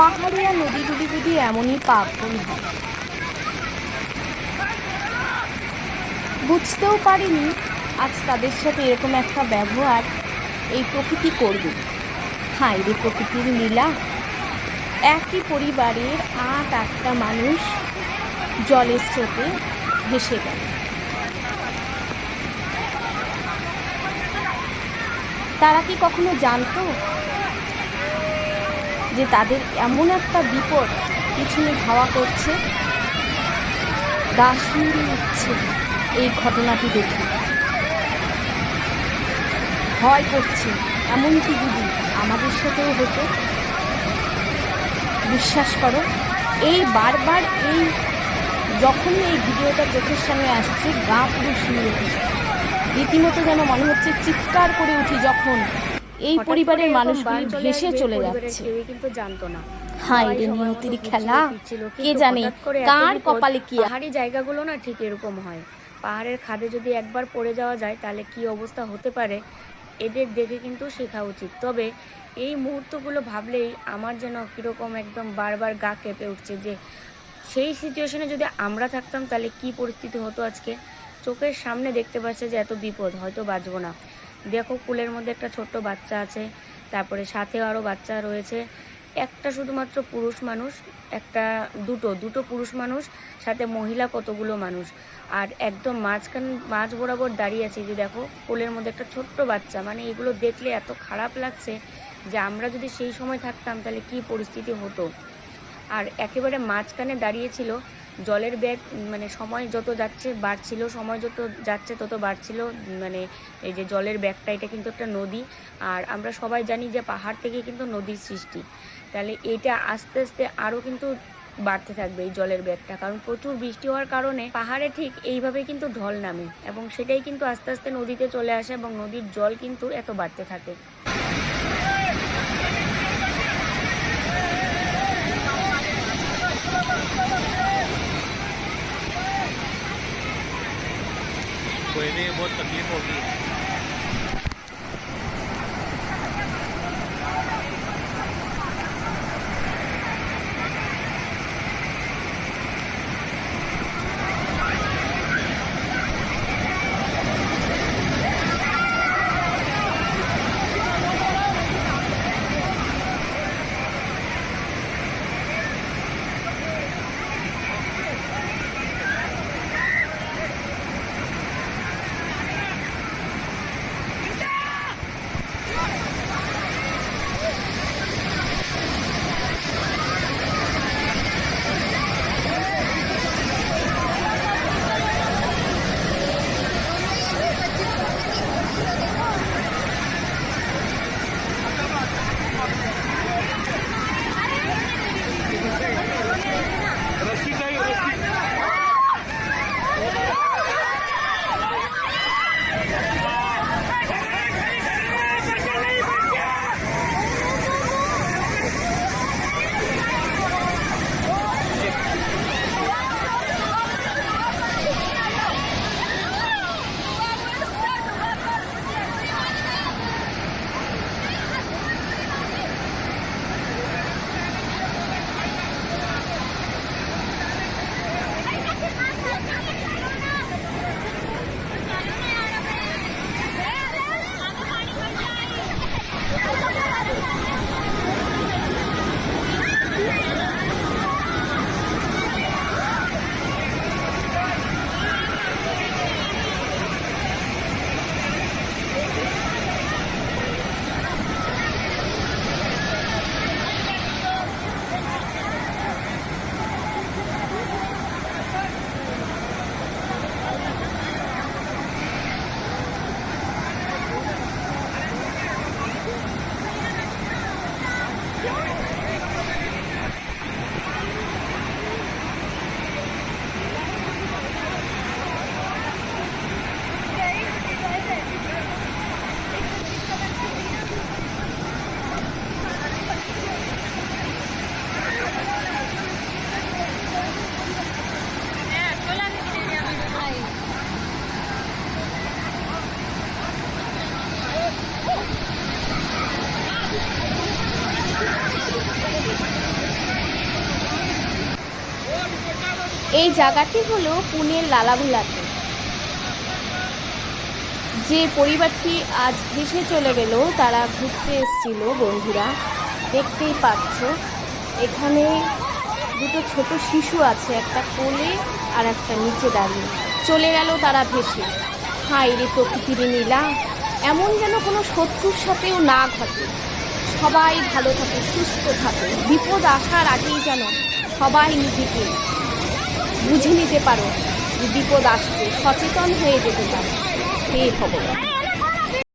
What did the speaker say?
পাহাড়িয়া নদীগুলি যদি এমনই পাগল হয়। বুঝতেও পারিনি আজ তাদের সাথে এরকম একটা ব্যবহার এই প্রকৃতি করবে। হায় রে প্রকৃতির লীলা। একই পরিবারের আট, আটটা মানুষ জলের স্রোতে ভেসে গেল। তারা কি কখনো জানতো যে তাদের এমন একটা বিপদ পিছনে ধাওয়া করছে শিউরে উঠছে এই ঘটনাটি দেখে। ভয় করছে, এমনকি যদি আমাদের সাথেও হতো, বিশ্বাস করো, এই বারবার এই যখনই এই ভিডিওটা চোখের সামনে আসছে, গা পুরো শিউরে উঠছে রীতিমতো যেন মনে হচ্ছে চিৎকার করে উঠি যখন এই পরিবারের মানুষগুলি ভেসে চলে যাচ্ছে। কিন্তু জানতো না। রে নিয়তির খেলা। কে জানে কার কপালে কি পাহাড়ি জায়গাগুলো না ঠিক এরকম হয়। পাহাড়ের খাদে যদি একবার পড়ে যাওয়া যায় তাহলে কি অবস্থা হতে পারে? এদের দেখে কিন্তু শেখা উচিত। তবে এই মুহূর্তগুলো ভাবলেই আমার যেন কীরকম একদম বারবার গা কেঁপে উঠছে যে সেই সিচুয়েশনে যদি আমরা থাকতাম তাহলে কি পরিস্থিতি হতো আজকে? চোখের সামনে দেখতে পাচ্ছে যে এত বিপদ হয়তো বাঁচবো না। দেখো কুলের মধ্যে একটা ছোট্ট বাচ্চা আছে, তারপরে সাথে আরও বাচ্চা রয়েছে। একটা শুধুমাত্র পুরুষ মানুষ, একটা দুটো দুটো পুরুষ মানুষ, সাথে মহিলা কতগুলো মানুষ। আর একদম মাঝখান, মাঝ বরাবর দাঁড়িয়ে আছে যে দেখো, কোলের মধ্যে একটা ছোট্ট বাচ্চা। মানে এগুলো দেখলে এত খারাপ লাগছে যে আমরা যদি সেই সময় থাকতাম তাহলে কি পরিস্থিতি হতো। আর একেবারে মাঝখানে দাঁড়িয়েছিল জলের ব্যাগ মানে সময় যত যাচ্ছে বাড়ছিল, সময় যত যাচ্ছে তত বাড়ছিল। মানে এই যে জলের ব্যাগটা, এটা কিন্তু একটা নদী। আর আমরা সবাই জানি যে পাহাড় থেকে কিন্তু নদীর সৃষ্টি। তাহলে এটা আস্তে আস্তে আরও কিন্তু বাড়তে থাকবে এই জলের ব্যাগটা। কারণ প্রচুর বৃষ্টি হওয়ার কারণে পাহাড়ে ঠিক এইভাবে কিন্তু ঢল নামে। এবং সেটাই কিন্তু আস্তে আস্তে নদীতে চলে আসে এবং নদীর জল কিন্তু এত বাড়তে থাকে। कोई भी बहुत तकलीफ होगी এই জায়গাটি হলো পুনের লালাভোলাতে যে পরিবারটি আজ ভেসে চলে গেল, তারা ঘুরতে এসেছিল, বন্ধুরা। দেখতেই পাচ্ছ, এখানে দুটো ছোট শিশু আছে, একটা কোলে আর একটা নিচে দাঁড়িয়ে। চলে গেল তারা ভেসে। হাই রে প্রকৃতির নীলা এমন যেন কোনো শত্রুর সাথেও না ঘটে। সবাই ভালো থাকে, সুস্থ থাকে। বিপদ আসার আগেই যেন সবাই নিজেকে বুঝে নিতে পারো বিপদ আসছে সচেতন হয়ে যেতে পারো। হে ভগবান।